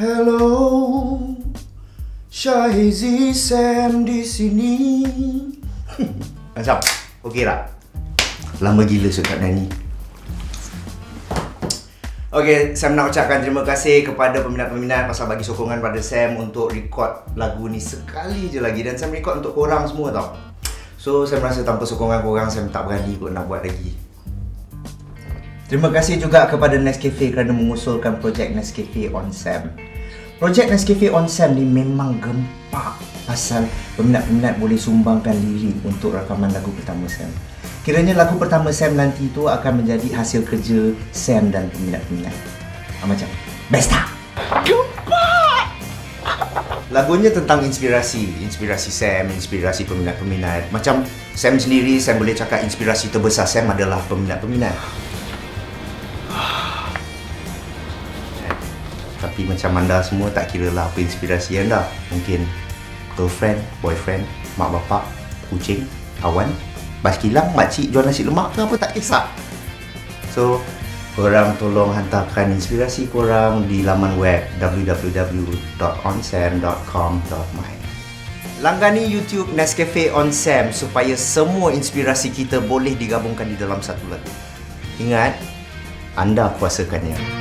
Hello, Syahizi Sam di sini. Macam, okey tak? Lama gila suka nyanyi. Okey, Sam nak ucapkan terima kasih kepada peminat-peminat pasal bagi sokongan pada Sam untuk record lagu ni sekali je lagi dan Sam record untuk korang semua tau. So, saya rasa tanpa sokongan korang Sam tak berani kot nak buat lagi. Terima kasih juga kepada Nescafe kerana mengusulkan projek Nescafe on Sam. Projek Nescafe on Sam ni memang gempak pasal peminat-peminat boleh sumbangkan lirik untuk rakaman lagu pertama Sam. Kiranya lagu pertama Sam nanti tu akan menjadi hasil kerja Sam dan peminat-peminat. Ha, macam, best tak? Gempak! Lagunya tentang inspirasi, inspirasi Sam, inspirasi peminat-peminat. Macam Sam sendiri, Sam boleh cakap inspirasi terbesar Sam adalah peminat-peminat. Tapi macam anda semua tak kira lah apa inspirasi anda. Mungkin girlfriend, boyfriend, mak bapak, kucing, kawan, bas kilang, makcik jual nasi lemak ke apa tak kisah. So, korang tolong hantarkan inspirasi korang di laman web www.onsam.com.my Langgani YouTube Nescafe On Sam supaya semua inspirasi kita boleh digabungkan di dalam satu lagu. Ingat, anda kuasakannya.